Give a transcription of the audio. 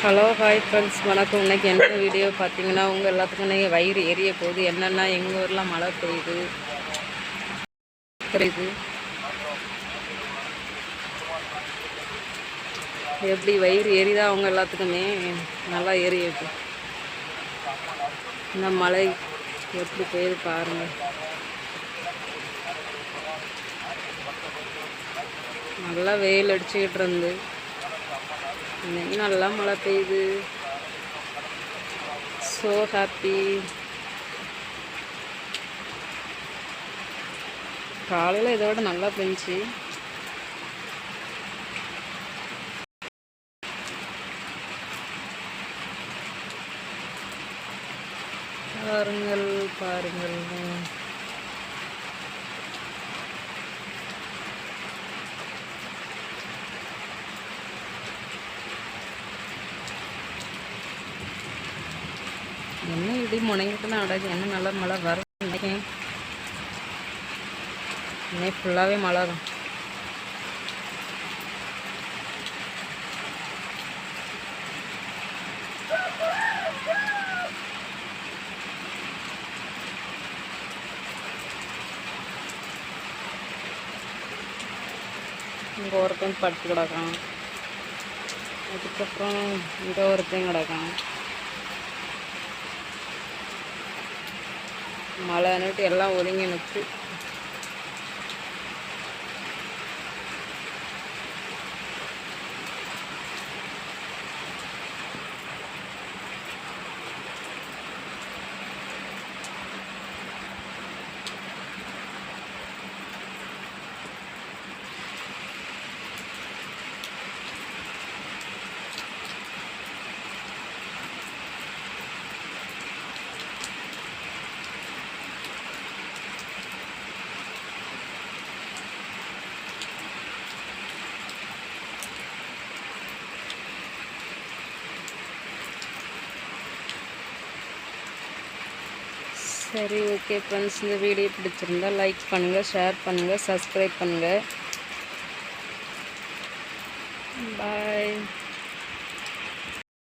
Hello hi friends. வணக்கம். இன்றைக்கி என்ன வீடியோ பார்த்தீங்கன்னா உங்கள் எல்லாத்துக்கும் இன்றைக்கி வயிறு எரிய போகுது. என்னென்னா எங்கள் ஊரில் மழை பெய்யுது. பெய்யுது. எப்படி வயிறு எரிதா அவங்க எல்லாத்துக்குமே நல்லா எரியுது. இந்த மழை எப்படி பெய்யுது பாருங்கள் நல்லா வெயில் அடிச்சுக்கிட்டு இருந்து. இன்னைக்கு நல்லா மழை பெய்யுது. ஸோ ஹாப்பி காலையில் இதை விட நல்லா பெஞ்சி. பாருங்கள் பாருங்கள். என்ன இடி முனைங்கிட்டு அடகு என்ன நல்ல மழை வரும் நினைக்கிறேன் இன்னைக்கு ஃபுல்லாகவே மழை தான். இங்கே ஒருத்தன் படுத்து கிடக்கான். அதுக்கப்புறம் இங்கே ஒருத்தன் கிடக்கான். மழைன்னுட்டு எல்லாம் ஒதுங்கி நிற்கு சரி ஓகே ஃப்ரெண்ட்ஸ் இந்த வீடியோ பிடிச்சிருந்தா லைக் பண்ணுங்கள் ஷேர் பண்ணுங்கள் சப்ஸ்கிரைப் பண்ணுங்கள் பாய்